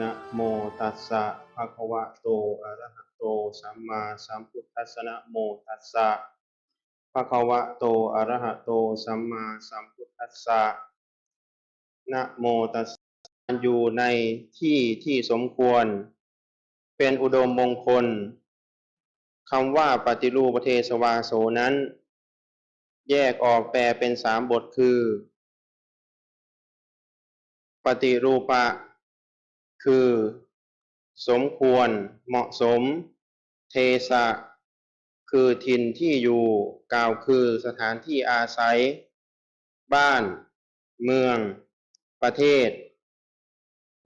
นะโมตัสสะภะคะวะโตอะระหะโตสัมมาสัมพุทธัสสะนะโมตัสสะภะคะวะโตอะระหะโตสัมมาสัมพุทธัสสะนะโมตัสสะอยู่ในที่ที่สมควร เป็นอุดมมงคลคำว่าปฏิรูปเทศวาโสนั้น แยกออกแปลเป็นสามบทคือ ปฏิรูปะ คือ สมควรเหมาะสม เทสะ คือถิ่นที่อยู่กล่าวคือสถานที่อาศัย บ้าน เมือง ประเทศ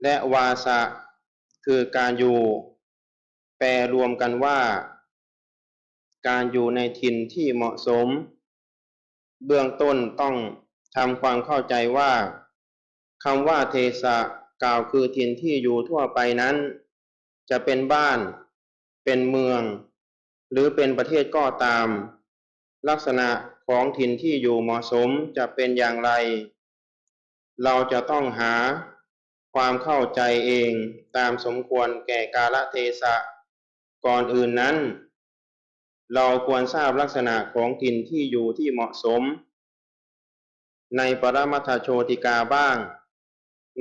และวาสะ คือการอยู่ แปลรวมกันว่า การอยู่ในถิ่นที่เหมาะสม เบื้องต้นต้องทำความเข้าใจว่าคำว่าเทสะ กล่าวคือถิ่นที่อยู่ทั่วไปนั้น จะเป็นบ้าน เป็นเมือง หรือเป็นประเทศก็ตาม ลักษณะของถิ่นที่อยู่เหมาะสมจะเป็นอย่างไร เราจะต้องหาความเข้าใจเองตามสมควรแก่กาลเทศะ ก่อนอื่นนั้น เราควรทราบลักษณะของถิ่นที่อยู่ที่เหมาะสม ในปรมัตถโชติกาบ้าง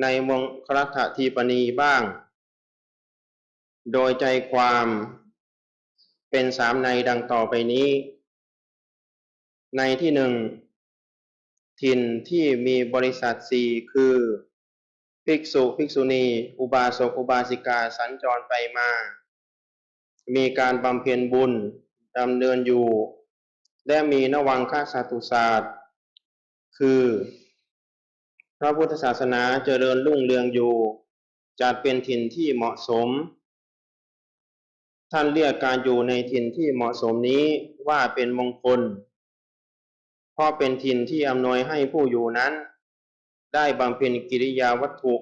ในมงคลัตถทีปณีบ้าง โดยใจความเป็นสามในดังต่อไปนี้ ในที่หนึ่งถิ่นที่มีบริษัทสี่คือ ภิกษุภิกษุณี อุบาสกอุบาสิกาสัญจรไปมา มีการบำเพ็ญบุญดำเนินอยู่ และมีนวังคสาตุศาสตร์ คือ พระพุทธศาสนาเจริญรุ่งเรืองอยู่ จัดเป็นถิ่นที่เหมาะสม ท่านเรียกการอยู่ในถิ่นที่เหมาะสมนี้ว่าเป็นมงคล เพราะเป็นถิ่นที่อำนวยให้ผู้อยู่นั้น ได้บำเพ็ญกิริยาวัตถุ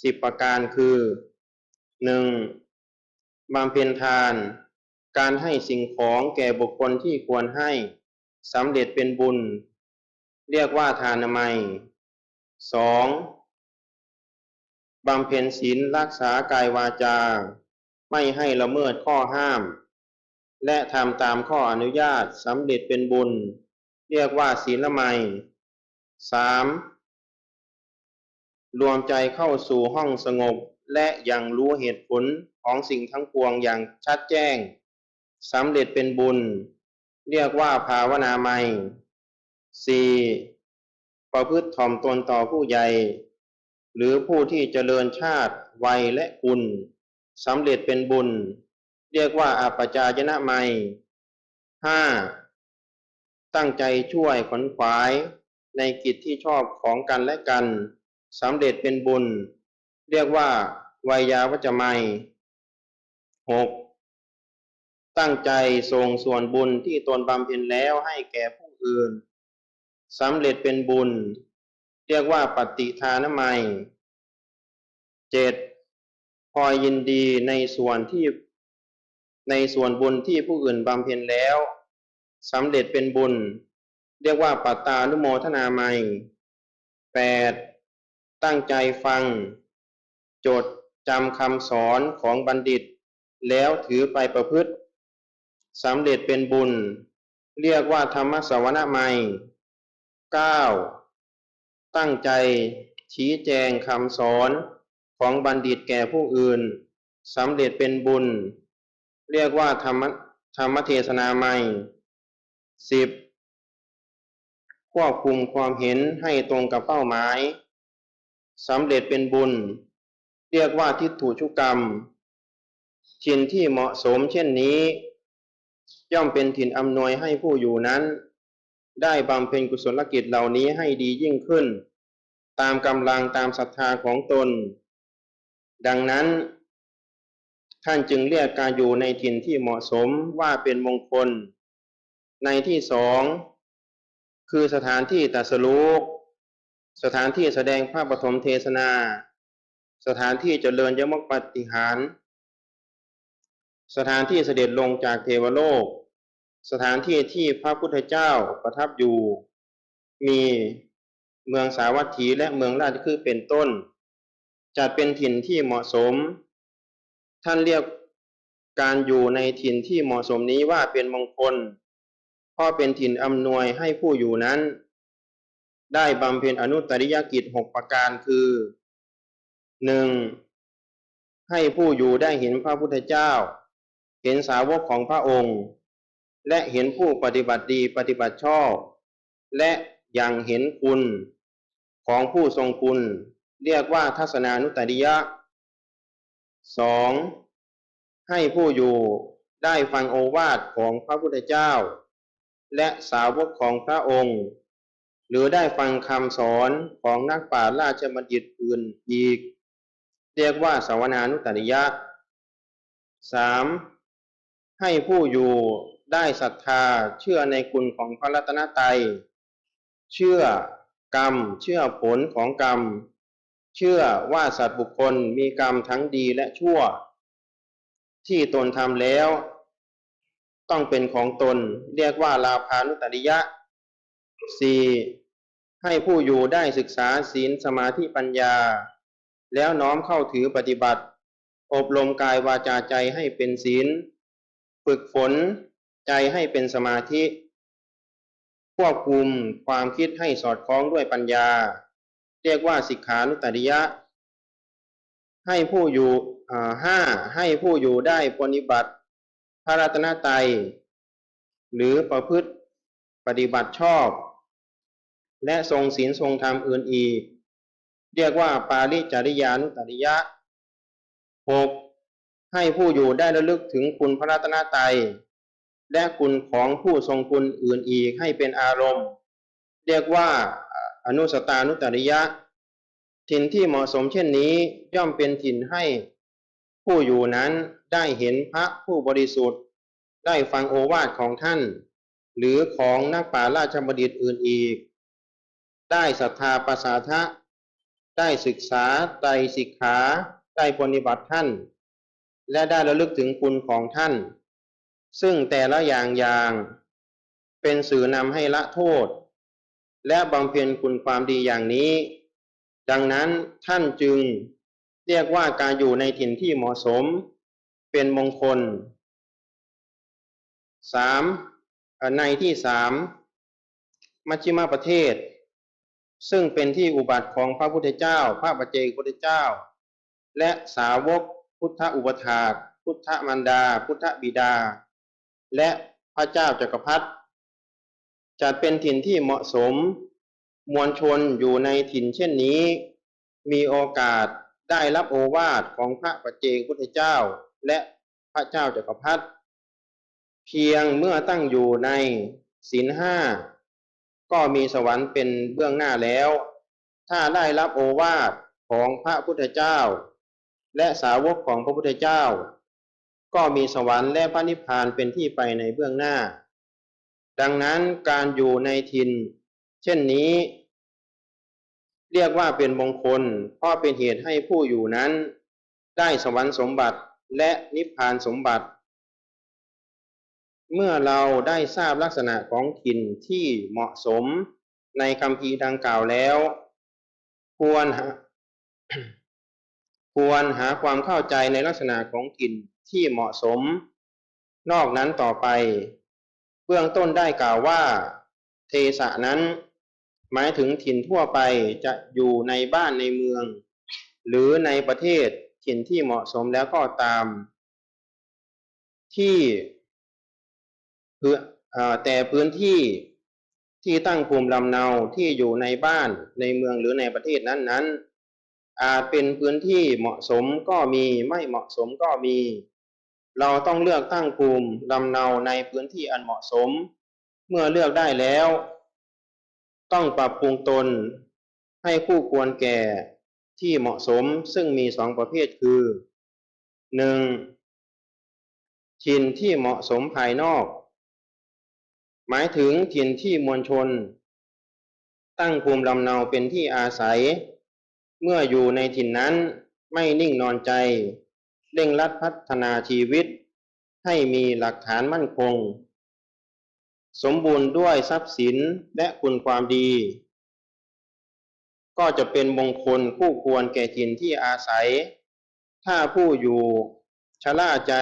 สิบประการคือหนึ่งบำเพ็ญทาน การให้สิ่งของแก่บุคคลที่ควรให้สำเร็จเป็นบุญ เรียกว่าทานนามัย สองบำเพ็ญศีลรักษากายวาจา ไม่ให้ละเมิดข้อห้าม และทำตามข้ออนุญาตสำเร็จเป็นบุญ เรียกว่าศีลละไมสามรวมใจเข้าสู่ห้องสงบและยังรู้เหตุผลของสิ่งทั้งปวงอย่างชัดแจ้งสำเร็จเป็นบุญ เรียกว่าภาวนาไมสี่ ประพฤติถ่อมตนต่อผู้ใหญ่ หรือผู้ที่เจริญชาติ วัยและคุณสำเร็จเป็นบุญ เรียกว่าอาปจายนะไม่ห้าตั้งใจช่วยขนขวาย ในกิจที่ชอบของกันและกันสำเร็จเป็นบุญ เรียกว่าวัยาวัจไมยหกตั้งใจส่งส่วนบุญที่ตนบำเพ็ญแล้วให้แก่ผู้อื่น สำเร็จเป็นบุญ เรียกว่าปฏิทานไมยเจ็ดพอยินดีในส่วนที่ในส่วนบุญที่ผู้อื่นบำเพ็ญแล้วสำเร็จเป็นบุญ เรียกว่าปัตตานุโมทนาไมยแปดตั้งใจฟังจดจำคำสอนของบัณฑิต แล้วถือไปประพฤติสำเร็จเป็นบุญ เรียกว่าธรรมสวนาไม ยเก้าตั้งใจชี้แจงคำสอนของบัณฑิตแก่ผู้อื่นสำเร็จเป็นบุญ เรียกว่าธรรมธรรมเทศนาไมยสิบควบคุมความเห็นให้ตรงกับเป้าหมายสำเร็จเป็นบุญ เรียกว่าทิฏฐุชุกรรมถิ่นที่เหมาะสมเช่นนี้ ย่อมเป็นถิ่นอำนวยให้ผู้อยู่นั้น ได้บำเพ็ญกุศลกิจเหล่านี้ให้ดียิ่งขึ้น ตามกำลังตามศรัทธาของตน ดังนั้น ท่านจึงเรียกการอยู่ในถิ่นที่เหมาะสมว่าเป็นมงคล ในที่สองคือสถานที่ตัสรู้สถานที่แสดงภาพปฐมเทศนา สถานที่เจริญยมกปฏิหาร สถานที่เสด็จลงจากเทวโลก สถานที่ที่พระพุทธเจ้าประทับอยู่ มีเมืองสาวัตถีและเมืองราชคือเป็นต้น จัดเป็นถิ่นที่เหมาะสม ท่านเรียกการอยู่ในถิ่นที่เหมาะสมนี้ว่าเป็นมงคลเพราะเป็นถิ่นอำนวยให้ผู้อยู่นั้น ได้บำเพ็ญอนุตริยกิจหกประการคือหนึ่งให้ผู้อยู่ได้เห็นพระพุทธเจ้า เห็นสาวกของพระองค์ และเห็นผู้ปฏิบัติดีปฏิบัติชอบ และยังเห็นคุณของผู้ทรงคุณ เรียกว่าทัศนานุตริยะสองให้ผู้อยู่ได้ฟังโอวาทของพระพุทธเจ้า และสาวกของพระองค์ หรือได้ฟังคำสอนของนักปราราชบัณฑิตอื่นอีก เรียกว่าสาวนานุตริยะสามให้ผู้อยู่ ได้ศรัทธาเชื่อในคุณของพระรัตนตรัย เชื่อกรรม เชื่อผลของกรรม เชื่อว่าสัตว์บุคคลมีกรรมทั้งดีและชั่ว ที่ตนทำแล้ว ต้องเป็นของตนเรียกว่าลาภานุตริยะสี่ให้ผู้อยู่ได้ศึกษาศีลสมาธิปัญญา แล้วน้อมเข้าถือปฏิบัติ อบรมกายวาจาใจให้เป็นศีล ฝึกฝน ใจให้เป็นสมาธิ ควบคุมความคิดให้สอดคล้องด้วยปัญญา เรียกว่าสิกขานุตริยะ ให้ผู้อยู่ห้าให้ผู้อยู่ได้ปฏิบัติ พระรัตนตรัยหรือประพฤติปฏิบัติชอบ และทรงศีลทรงธรรมอื่นอีก เรียกว่าปาริจริยานุตริยะหกให้ผู้อยู่ได้ระลึกถึงคุณพระรัตนตรัย และคุณของผู้ทรงคุณอื่นอีกให้เป็นอารมณ์ เรียกว่าอนุสตานุตริยะ ถิ่นที่เหมาะสมเช่นนี้ย่อมเป็นถิ่นให้ผู้อยู่นั้นได้เห็นพระผู้บริสุทธิ์ ได้ฟังโอวาทของท่าน หรือของนักป่าราชบัณฑิตอื่นอีก ได้ศรัทธาประสาทะได้ศึกษาไตรสิกขา ได้ปฏิบัติท่าน และได้ระลึกถึงคุณของท่าน ซึ่งแต่ละอย่างอย่าง เป็นสื่อนำให้ละโทษ และบำเพ็ญคุณความดีอย่างนี้ ดังนั้นท่านจึงเรียกว่าการอยู่ในถิ่นที่เหมาะสม เป็นมงคลสามในที่สามมัชฌิมาประเทศ ซึ่งเป็นที่อุบัติของพระพุทธเจ้า พระปัจเจกพุทธเจ้า และสาวกพุทธอุปถากพุทธมารดา พุทธบิดา และพระเจ้าจักรพรรดิจัดเป็นถิ่นที่เหมาะสม มวลชนอยู่ในถิ่นเช่นนี้ มีโอกาสได้รับโอวาทของพระปัจเจกพุทธเจ้า และพระเจ้าจักรพรรดิเพียงเมื่อตั้งอยู่ในศีลห้าก็มีสวรรค์เป็นเบื้องหน้าแล้ว ถ้าได้รับโอวาทของพระพุทธเจ้า และสาวกของพระพุทธเจ้า ก็มีสวรรค์และพระนิพพานเป็นที่ไปในเบื้องหน้า ดังนั้นการอยู่ในถิ่นเช่นนี้ เรียกว่าเป็นมงคลเพราะเป็นเหตุให้ผู้อยู่นั้น ได้สวรรค์สมบัติและนิพพานสมบัติ เมื่อเราได้ทราบลักษณะของถิ่นที่เหมาะสมในคำพีดังกล่าวแล้ว ควรหาควรหาความเข้าใจในลักษณะของถิ่น ที่เหมาะสม นอกนั้นต่อไป เบื้องต้นได้กล่าวว่า เทสะนั้น หมายถึงถิ่นทั่วไปจะอยู่ในบ้านในเมือง หรือในประเทศถิ่นที่เหมาะสมแล้วก็ตาม ที่พื้นอ่าแต่พื้นที่ที่ตั้งภูมิลำเนาที่อยู่ในบ้านในเมืองหรือในประเทศนั้นๆอาจเป็นพื้นที่เหมาะสมก็มีไม่เหมาะสมก็มี เราต้องเลือกตั้งภูมิลำเนาในพื้นที่อันเหมาะสม เมื่อเลือกได้แล้ว ต้องปรับปรุงตน ให้คู่ควรแก่ที่เหมาะสมซึ่งมีสองประเภทคือหนึ่งถิ่นที่เหมาะสมภายนอก หมายถึงถิ่นที่มวลชน ตั้งภูมิลำเนาเป็นที่อาศัย เมื่ออยู่ในถิ่นนั้นไม่นิ่งนอนใจ เร่งรัดพัฒนาชีวิต ให้มีหลักฐานมั่นคง สมบูรณ์ด้วยทรัพย์สินและคุณความดี ก็จะเป็นมงคลคู่ควรแก่ถิ่นที่อาศัย ถ้าผู้อยู่ชะล่าใจ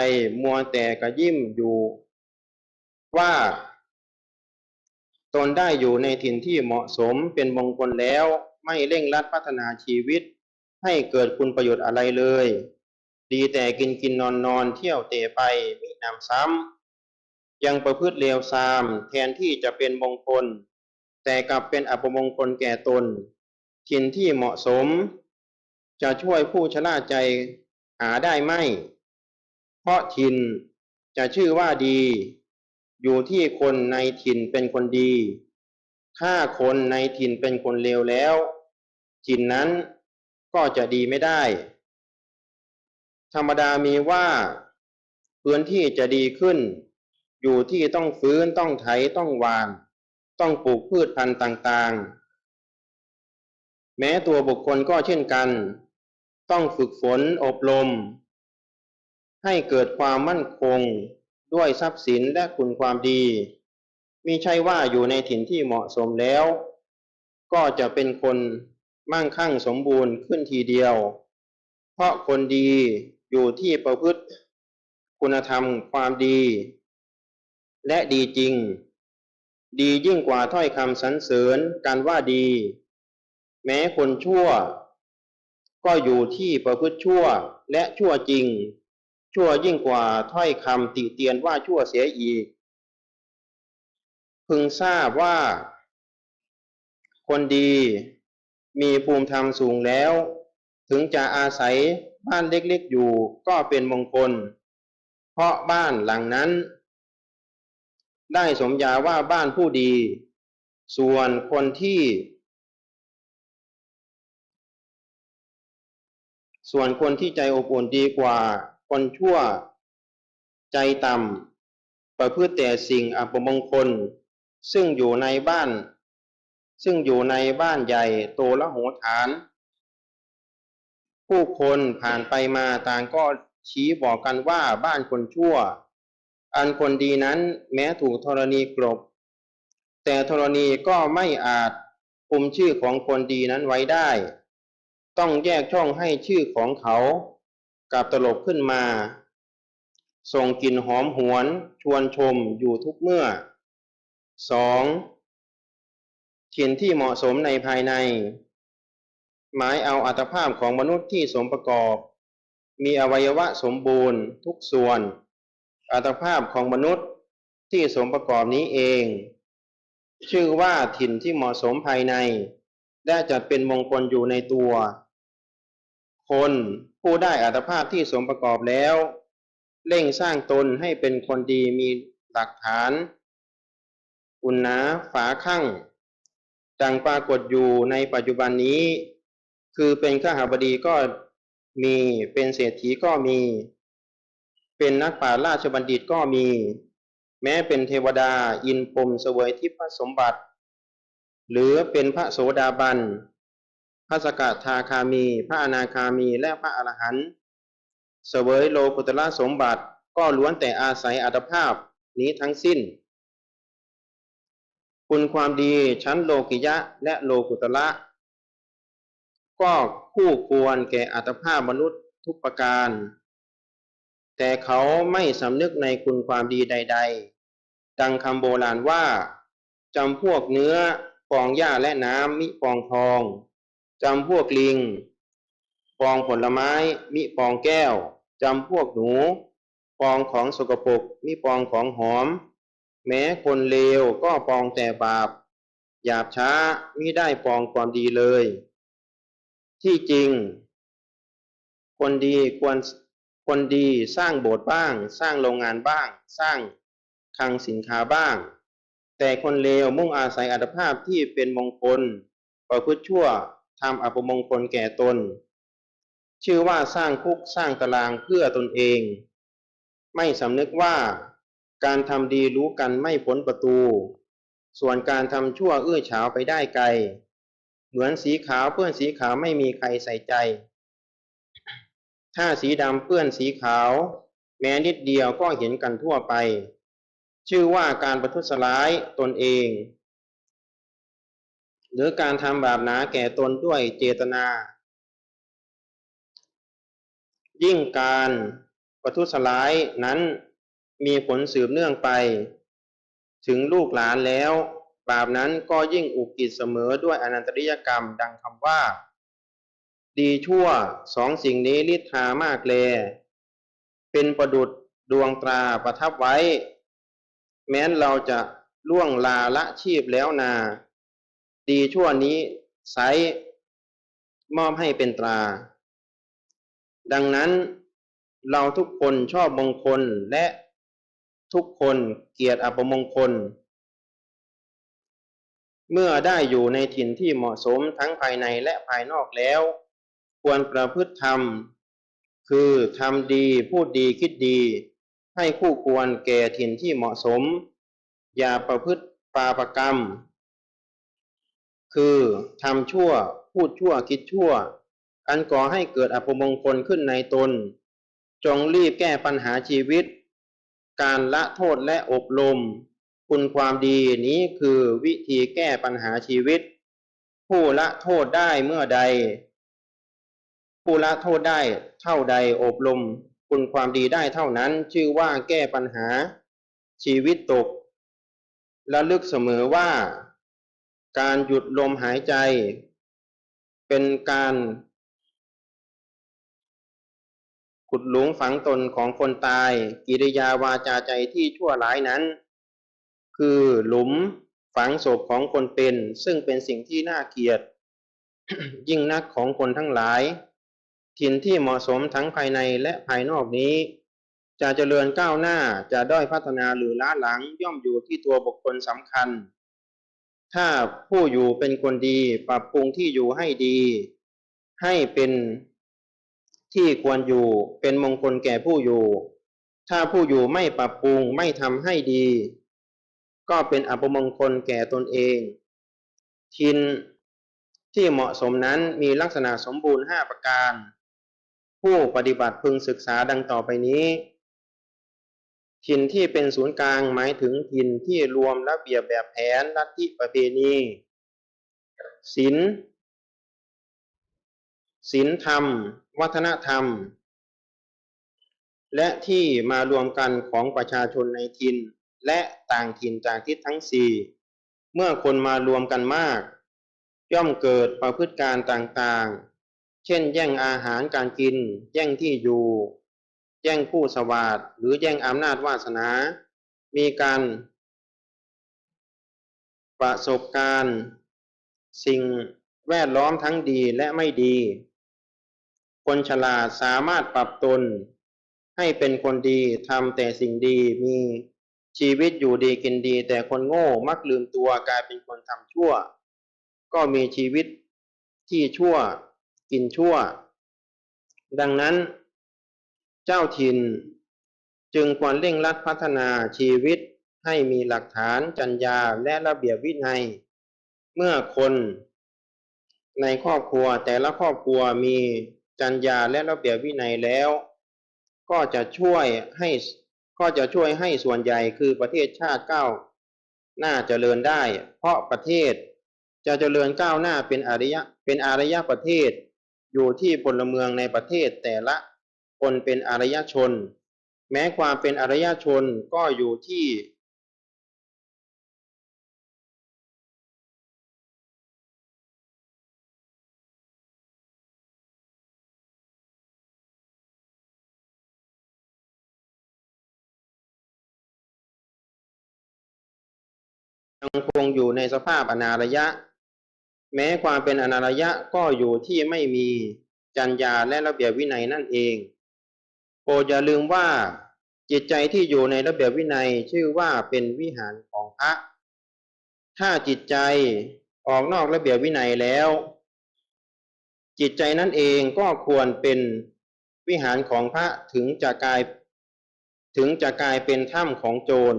มัวแต่กระยิ้มอยู่ ว่าตนได้อยู่ในถิ่นที่เหมาะสมเป็นมงคลแล้วไม่เร่งรัดพัฒนาชีวิต ให้เกิดคุณประโยชน์อะไรเลย ดีแต่กินกินนอนนอนเที่ยวเตะไปมินำซ้ำยังประพฤติเลวทรามแทนที่จะเป็นมงคล แต่กลับเป็นอัปมงคลแก่ตนถิ่นที่เหมาะสม จะช่วยผู้ชะล่าใจหาได้ไหม เพราะถิ่นจะชื่อว่าดี อยู่ที่คนในถิ่นเป็นคนดี ถ้าคนในถิ่นเป็นคนเลวแล้วถิ่นนั้นก็จะดีไม่ได้ ธรรมดามีว่าพื้นที่จะดีขึ้น อยู่ที่ต้องฟื้นต้องไถต้องวาน ต้องปลูกพืชพันธุ์ต่างๆ แม้ตัวบุคคลก็เช่นกัน ต้องฝึกฝนอบรม ให้เกิดความมั่นคงด้วยทรัพย์สินและคุณความดีมิใช่ว่าอยู่ในถิ่นที่เหมาะสมแล้ว ก็จะเป็นคนมั่งคั่งสมบูรณ์ขึ้นทีเดียว เพราะคนดี อยู่ที่ประพฤติ คุณธรรมความดี และดีจริง ดียิ่งกว่าถ้อยคำสรรเสริญการว่าดี แม้คนชั่ว ก็อยู่ที่ประพฤติชั่วและชั่วจริง ชั่วยิ่งกว่าถ้อยคำติเตียนว่าชั่วเสียอีก พึงทราบว่า คนดีมีภูมิธรรมสูงแล้ว ถึงจะอาศัย บ้านเล็กๆอยู่ก็เป็นมงคล เพราะบ้านหลังนั้น ได้สมญาว่าบ้านผู้ดี ส่วนคนที่ ส่วนคนที่ใจอบอุ่นดีกว่า คนชั่วใจต่ำประพฤติแต่สิ่งอัปมงคล ซึ่งอยู่ในบ้าน ซึ่งอยู่ในบ้านใหญ่โตละโหฐาน ผู้คนผ่านไปมาต่างก็ชี้บอกกันว่าบ้านคนชั่ว อันคนดีนั้นแม้ถูกธรณีกลบ แต่ธรณีก็ไม่อาจคุมชื่อของคนดีนั้นไว้ได้ ต้องแยกช่องให้ชื่อของเขากับตลบขึ้นมา ส่งกลิ่นหอมหวนชวนชมอยู่ทุกเมื่อสองถิ่นที่เหมาะสมในภายใน หมายเอาอัตภาพของมนุษย์ที่สมประกอบ มีอวัยวะสมบูรณ์ทุกส่วน อัตภาพของมนุษย์ที่สมประกอบนี้เอง ชื่อว่าถิ่นที่เหมาะสมภายในและจัดเป็นมงคลอยู่ในตัว คนผู้ได้อัตภาพที่สมประกอบแล้ว เร่งสร้างตนให้เป็นคนดีมีหลักฐาน อุณนาฝาข้างดังปรากฏอยู่ในปัจจุบันนี้ คือเป็นข้าหาบดีก็มีเป็นเศรษฐีก็มี เป็นนักปราราชบัณฑิตก็มี แม้เป็นเทวดาอินพรมเสวยทิพย์สมบัติ หรือเป็นพระโสดาบันพระสกทาคามี พระอนาคามีและพระอรหันต์เสวยโลกุตละสมบัติก็ล้วนแต่อาศัยอัตภาพนี้ทั้งสิ้น คุณความดีชั้นโลกิยะและโลกุตละ ก็คู่ควรแก่อัตภาพมนุษย์ทุกประการ แต่เขาไม่สำนึกในคุณความดีใด ๆ ดังคำโบราณว่าจำพวกเนื้อฟองหญ้าและน้ำมิฟองทองจำพวกลิงฟองผลไม้มิฟองแก้วจำพวกหนูฟองของสกปรกมิฟองของหอม แม้คนเลวก็ฟองแต่บาปหยาบช้ามิได้ฟองความดีเลย ที่จริง คนดีควรคนดีสร้างโบสถ์บ้าง สร้างโรงงานบ้าง สร้างคลังสินค้าบ้าง แต่คนเลวมุ่งอาศัยอัตภาพที่เป็นมงคล ประพฤติชั่วทำอัปมงคลแก่ตน ชื่อว่าสร้างคุกสร้างตารางเพื่อตนเอง ไม่สำนึกว่าการทำดีรู้กันไม่พ้นประตู ส่วนการทำชั่วเอื้อเฉาไปได้ไกล เหมือนสีขาวเปื้อนสีขาวไม่มีใครใส่ใจ ถ้าสีดำเปื้อนสีขาว แม้นิดเดียวก็เห็นกันทั่วไป ชื่อว่าการประทุษร้ายตนเอง หรือการทำบาปหนาแก่ตนด้วยเจตนา ยิ่งการประทุษร้ายนั้นมีผลสืบเนื่องไป ถึงลูกหลานแล้ว บาปนั้นก็ยิ่งอุกิจเสมอด้วยอนันตริยกรรมดังคำว่า ดีชั่วสองสิ่งนี้ลิทามากแล เป็นประดุดดวงตราประทับไว้ แม้นเราจะล่วงลาละชีพแล้วนา ดีชั่วนี้ไซมอบให้เป็นตรา ดังนั้นเราทุกคนชอบมงคลและทุกคนเกียดอัปมงคล เมื่อได้อยู่ในถิ่นที่เหมาะสมทั้งภายในและภายนอกแล้ว ควรประพฤติธรรม คือทำดีพูดดีคิดดี ให้คู่ควรแก่ถิ่นที่เหมาะสม อย่าประพฤติปาปกรรม คือทำชั่วพูดชั่วคิดชั่ว อันก่อให้เกิดอัปมงคลขึ้นในตน จงรีบแก้ปัญหาชีวิต การละโทษและอบรม คุณความดีนี้คือวิธีแก้ปัญหาชีวิต ผู้ละโทษได้เมื่อใด ผู้ละโทษได้เท่าใดอบรม คุณความดีได้เท่านั้น ชื่อว่าแก้ปัญหาชีวิตตกและลึกเสมอว่า การหยุดลมหายใจ เป็นการขุดหลุมฝังตนของคนตาย กิริยาวาจาใจที่ชั่วร้ายนั้น คือหลุมฝังศพของคนเป็น ซึ่งเป็นสิ่งที่น่าเกลียด ยิ่งนักของคนทั้งหลาย ถิ่นที่เหมาะสมทั้งภายในและภายนอกนี้ จะเจริญก้าวหน้าจะด้อยพัฒนาหรือล้าหลังย่อมอยู่ที่ตัวบุคคลสำคัญ ถ้าผู้อยู่เป็นคนดีปรับปรุงที่อยู่ให้ดี ให้เป็นที่ควรอยู่เป็นมงคลแก่ผู้อยู่ ถ้าผู้อยู่ไม่ปรับปรุงไม่ทำให้ดี ก็เป็นอัปมงคลแก่ตนเอง ทินที่เหมาะสมนั้นมีลักษณะสมบูรณ์ห้าประการ ผู้ปฏิบัติพึงศึกษาดังต่อไปนี้ทินที่เป็นศูนย์กลางหมายถึงทินที่รวมระเบียบแบบแผนลัทธิประเพณีศีลศีลธรรม วัฒนธรรม และที่มารวมกันของประชาชนในถิ่น และต่างถิ่นจากทิศทั้งสี่เมื่อคนมารวมกันมาก ย่อมเกิดประพฤติการต่างๆ เช่น แย่งอาหารการกิน แย่งที่อยู่ แย่งผู้สวัสดหรือแย่งอำนาจวาสนา มีการ ประสบการณ์ สิ่งแวดล้อมทั้งดีและไม่ดี คนฉลาดสามารถปรับตน ให้เป็นคนดีทำแต่สิ่งดีมี ชีวิตอยู่ดีกินดี แต่คนโง่มักลืมตัวกลายเป็นคนทำชั่ว ก็มีชีวิตที่ชั่วกินชั่ว ดังนั้น เจ้าถิ่นจึงควรเร่งรัดพัฒนาชีวิตให้มีหลักฐานจัญญาและระเบียบวินัย เมื่อคนในครอบครัวแต่ละครอบครัวมีจัญญาและระเบียบวินัยแล้ว ก็จะช่วยให้ ก็จะช่วยให้ส่วนใหญ่คือประเทศชาติก้าวหน้าเจริญได้ เพราะประเทศจะเจริญก้าวหน้าเป็นอารยะเป็นอารยะประเทศ อยู่ที่พลเมืองในประเทศแต่ละคนเป็นอารยชน แม้ความเป็นอารยชนก็อยู่ที่ ยังคงอยู่ในสภาพอนารยะ แม้ความเป็นอนารยะก็อยู่ที่ไม่มีจัญญาและระเบียบวินัยนั่นเอง โปรดอย่าลืมว่าจิตใจที่อยู่ในระเบียบวินัยชื่อว่าเป็นวิหารของพระ ถ้าจิตใจออกนอกระเบียบวินัยแล้ว จิตใจนั่นเองก็ควรเป็นวิหารของพระถึงจะกลาย ถึงจะกลายเป็นถ้ำของโจร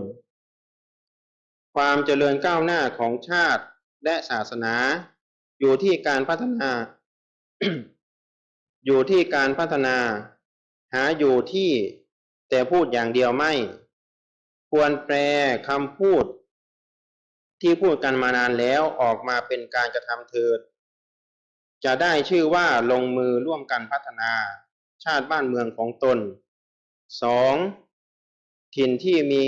ความเจริญก้าวหน้าของชาติและศาสนา อยู่ที่การพัฒนา อยู่ที่การพัฒนา หาอยู่ที่แต่พูดอย่างเดียวไม่ ควรแปลคำพูด ที่พูดกันมานานแล้วออกมาเป็นการกระทำเถิด จะได้ชื่อว่าลงมือร่วมกันพัฒนาชาติบ้านเมืองของตนสองถิ่นที่มี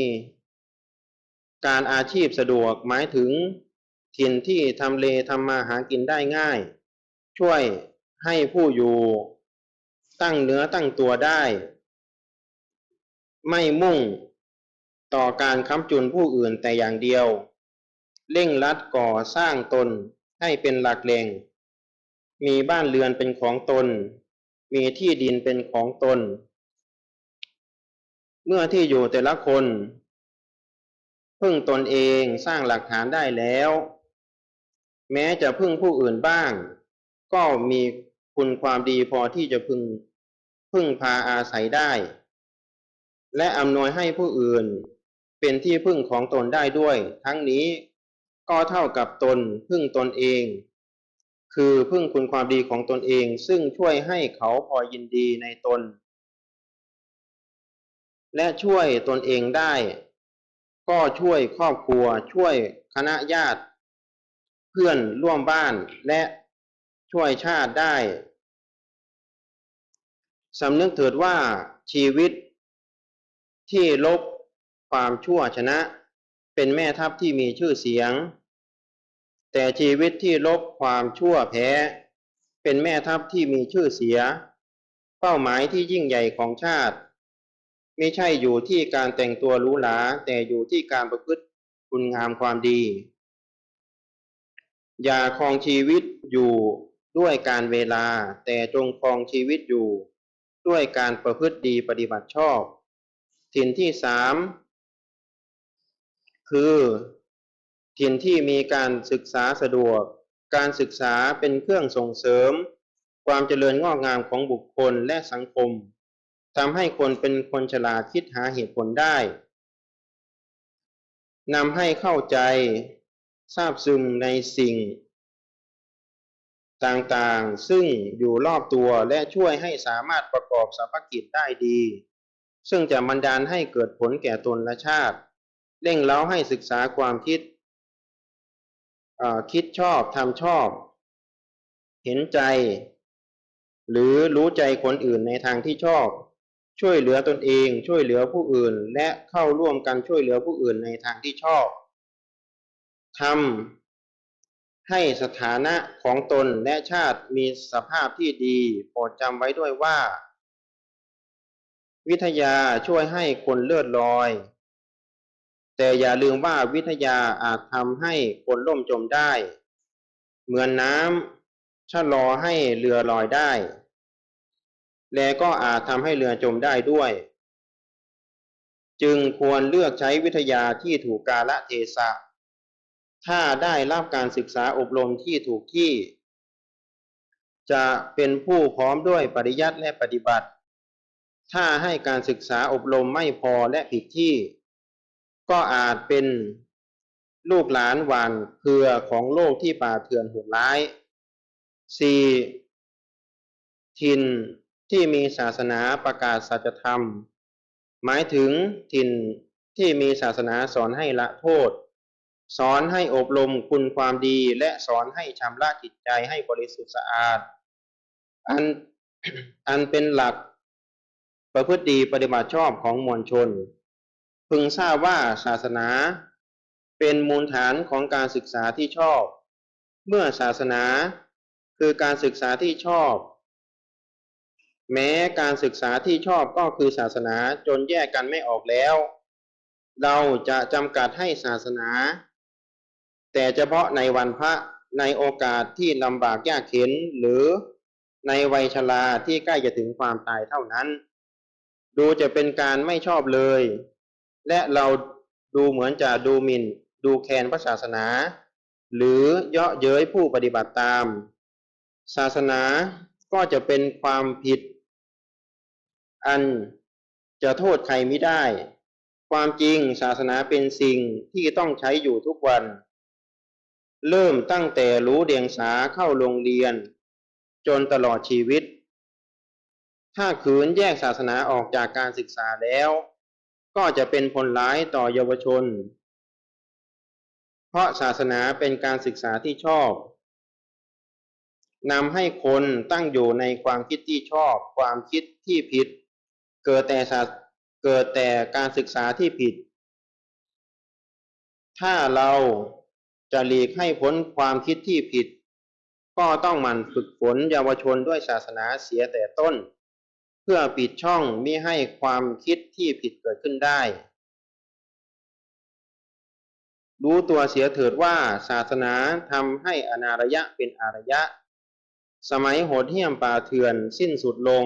การอาชีพสะดวกหมายถึงถิ่นที่ทำเลทำมาหากินได้ง่าย ช่วยให้ผู้อยู่ ตั้งเนื้อตั้งตัวได้ ไม่มุ่งต่อการค้ำจุนผู้อื่นแต่อย่างเดียว เร่งรัดก่อสร้างตนให้เป็นหลักแหล่ง มีบ้านเรือนเป็นของตน มีที่ดินเป็นของตน เมื่อที่อยู่แต่ละคน พึ่งตนเองสร้างหลักฐานได้แล้ว แม้จะพึ่งผู้อื่นบ้าง ก็มีคุณความดีพอที่จะพึงพึ่งพาอาศัยได้ และอำนวยให้ผู้อื่นเป็นที่พึ่งของตนได้ด้วย ทั้งนี้ก็เท่ากับตนพึ่งตนเอง คือพึ่งคุณความดีของตนเอง ซึ่งช่วยให้เขาพอยินดีในตน และช่วยตนเองได้ ก็ช่วยครอบครัว ช่วยคณะญาติ เพื่อนร่วมบ้านและช่วยชาติได้สำนึกเถิดว่าชีวิตที่ลบความชั่วชนะ เป็นแม่ทัพที่มีชื่อเสียง แต่ชีวิตที่ลบความชั่วแพ้ เป็นแม่ทัพที่มีชื่อเสีย เป้าหมายที่ยิ่งใหญ่ของชาติ ไม่ใช่อยู่ที่การแต่งตัวหรูหราแต่อยู่ที่การประพฤติคุณงามความดี อย่าครองชีวิตอยู่ด้วยการเวลา แต่จงครองชีวิตอยู่ ด้วยการประพฤติดีปฏิบัติชอบถิ่นที่สามคือถิ่นที่มีการศึกษาสะดวก การศึกษาเป็นเครื่องส่งเสริม ความเจริญงอกงามของบุคคลและสังคม ทำให้คนเป็นคนฉลาดคิดหาเหตุผลได้นำให้เข้าใจทราบซึมในสิ่ง ต่างๆ ซึ่งอยู่รอบตัวและช่วยให้สามารถประกอบสรรพกิจได้ดี ซึ่งจะบันดาลให้เกิดผลแก่ตนและชาติ เร่งเล้าให้ศึกษาความคิด คิดชอบทำชอบ เห็นใจ หรือรู้ใจคนอื่นในทางที่ชอบ ช่วยเหลือตนเอง ช่วยเหลือผู้อื่น และเข้าร่วมกันช่วยเหลือผู้อื่นในทางที่ชอบทำให้สถานะของตนและชาติมีสภาพที่ดีโปรดจำไว้ด้วยว่า วิทยาช่วยให้คนเลือดลอย แต่อย่าลืมว่าวิทยาอาจทำให้คนล่มจมได้ เหมือนน้ำชะลอให้เรือลอยได้ และก็อาจทำให้เรือจมได้ด้วย จึงควรเลือกใช้วิทยาที่ถูกกาลเทศะ ถ้าได้รับการศึกษาอบรมที่ถูกที่ จะเป็นผู้พร้อมด้วยปริยัติและปฏิบัติ ถ้าให้การศึกษาอบรมไม่พอและผิดที่ ก็อาจเป็นลูกหลานหวานเพื่อของโลกที่ป่าเถื่อนโหดร้าย 4. ถิ่น ที่มีศาสนาประกาศสัจธรรม หมายถึงถิ่นที่มีศาสนาสอนให้ละโทษ สอนให้อบรมคุณความดีและสอนให้ชำระจิตใจให้บริสุทธิ์สะอาด อันอันเป็นหลักประพฤติดีปฏิบัติชอบของมวลชน พึงทราบว่าศาสนาเป็นมูลฐานของการศึกษาที่ชอบ เมื่อศาสนาคือการศึกษาที่ชอบ แม้การศึกษาที่ชอบก็คือศาสนาจนแยกกันไม่ออกแล้ว เราจะจำกัดให้ศาสนา แต่เฉพาะในวันพระในโอกาสที่ลำบากยากเข็นหรือในวัยชราที่ใกล้จะถึงความตายเท่านั้น ดูจะเป็นการไม่ชอบเลย และเราดูเหมือนจะดูหมิน่น ดูแคลนพระศาสนา หรือเยาะเย้ยผู้ปฏิบัติตาม ศาสนาก็จะเป็นความผิด อันจะโทษใครไม่ได้ ความจริงศาสนาเป็นสิ่งที่ต้องใช้อยู่ทุกวัน เริ่มตั้งแต่รู้เดียงสาเข้าโรงเรียน จนตลอดชีวิต ถ้าขืนแยกศาสนาออกจากการศึกษาแล้ว ก็จะเป็นผลร้ายต่อเยาวชน เพเพราะศาสนาเป็นการศึกษาที่ชอบนำให้คนตั้งอยู่ในความคิดที่ชอบ ความคิดที่ผิด เกิดแต่ศาสเกิดแต่การศึกษาที่ผิด ถ้าเราจะหลีกให้พ้นความคิดที่ผิด ก็ต้องหมั่นฝึกฝนเยาวชนด้วยศาสนาเสียแต่ต้น เพื่อปิดช่องมิให้ความคิดที่ผิดเกิดขึ้นได้ รู้ตัวเสียเถิดว่าศาสนาทำให้อนารยะเป็นอารยะ สมัยโหดเหี้ยมป่าเถื่อนสิ้นสุดลง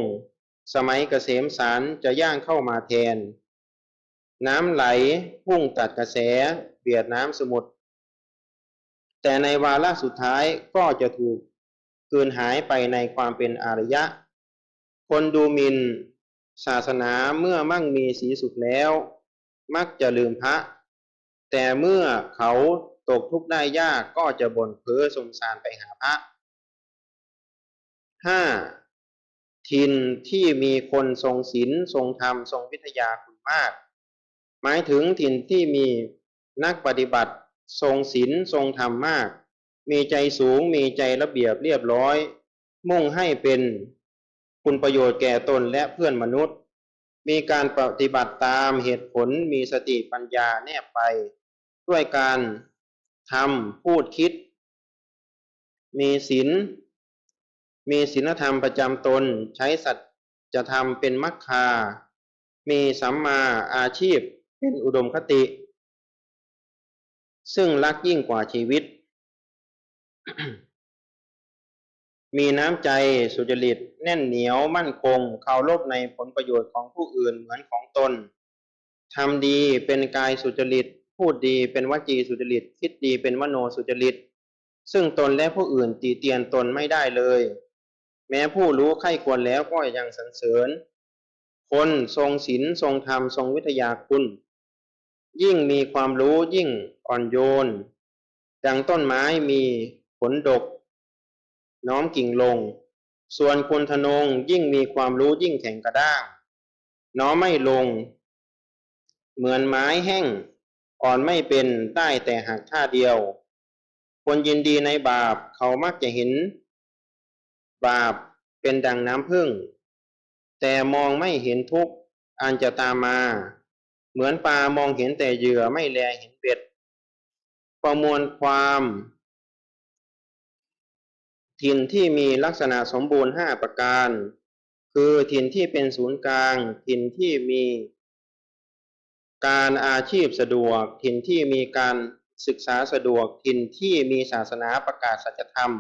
สมัยเกษมสารจะย่างเข้ามาแทน น้ำไหลพุ่งตัดกระแสเบียดน้ำสมุทรแต่ในวาระสุดท้ายก็จะถูกกืนหายไปในความเป็นอารยะ คนดูหมินศาสนาเมื่อมั่งมีสีสุขแล้ว มักจะลืมพระ แต่เมื่อเขาตกทุกข์ได้ยากก็จะบ่นเพ้อสงสารไปหาพระห้า ถิ่นที่มีคนทรงศีลทรงธรรมทรงวิทยาคุณมาก หมายถึงถิ่นที่มีนักปฏิบัติทรงศีลทรงธรรมมาก มีใจสูงมีใจระเบียบเรียบร้อย มุ่งให้เป็นคุณประโยชน์แก่ตนและเพื่อนมนุษย์ มีการปฏิบัติตามเหตุผลมีสติปัญญาแนบไป ด้วยการทำพูดคิด มีศีล มีศีลธรรมประจำตนใช้สัจจะทำเป็นมัคคา มีสัมมาอาชีพเป็นอุดมคติ ซึ่งรักยิ่งกว่าชีวิต มีน้ำใจสุจริต แน่นเหนียวมั่นคงเคารพในผลประโยชน์ของผู้อื่นเหมือนของตนทำดีเป็นกายสุจริต พูดดีเป็นวจีสุจริต คิดดีเป็นมโนสุจริต ซึ่งตนและผู้อื่นตีเตียนตนไม่ได้เลย แม้ผู้รู้ไข้ควรแล้วก็ยังสรรเสริญ คนทรงศีลทรงธรรมทรงวิทยาคุณ ยิ่งมีความรู้ยิ่งอ่อนโยน ดังต้นไม้มีผลดก น้อมกิ่งลง ส่วนคนทนงยิ่งมีความรู้ยิ่งแข็งกระด้าง น้อมไม่ลง เหมือนไม้แห้ง อ่อนไม่เป็นใต้แต่หักท่าเดียว คนยินดีในบาปเขามักจะเห็น บาปเป็นดังน้ำพึ่ง แต่มองไม่เห็นทุกข์อันจะตามมา เหมือนปลามองเห็นแต่เหยื่อไม่แลเห็นเบ็ด ประมวลความ ถิ่นที่มีลักษณะสมบูรณ์ห้าประการ คือถิ่นที่เป็นศูนย์กลาง ถิ่นที่มีการอาชีพสะดวก ถิ่นที่มีการศึกษาสะดวก ถิ่นที่มีศาสนาประกาศสัจธรรม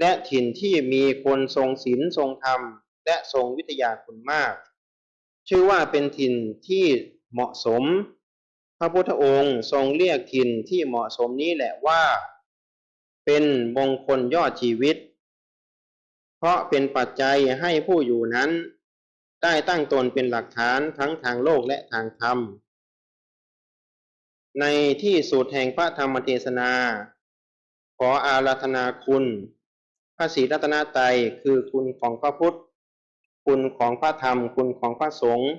และถิ่นที่มีคนทรงศีลทรงธรรม และทรงวิทยาคุณมาก ชื่อว่าเป็นถิ่นที่เหมาะสม พระพุทธองค์ทรงเรียกถิ่นที่เหมาะสมนี้แหละว่า เป็นมงคลยอดชีวิต เพราะเป็นปัจจัยให้ผู้อยู่นั้น ได้ตั้งตนเป็นหลักฐานทั้งทางโลกและทางธรรม ในที่สุดแห่งพระธรรมเทศนา ขออาราธนาคุณ ระศรีรัตนตรัยคือคุณของพระพุทธ คุณของพระธรรม คุณของพระสงฆ์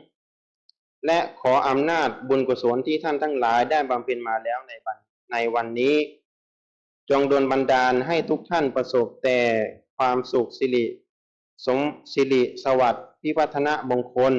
และขออำนาจบุญกุศลที่ท่านทั้งหลายได้บำเพ็ญมาแล้วในวันในวันนี้ จงดลบันดาลให้ทุกท่านประสบแต่ความสุขสิริ สมสิริสวัสดิ์พิพัฒนมงคล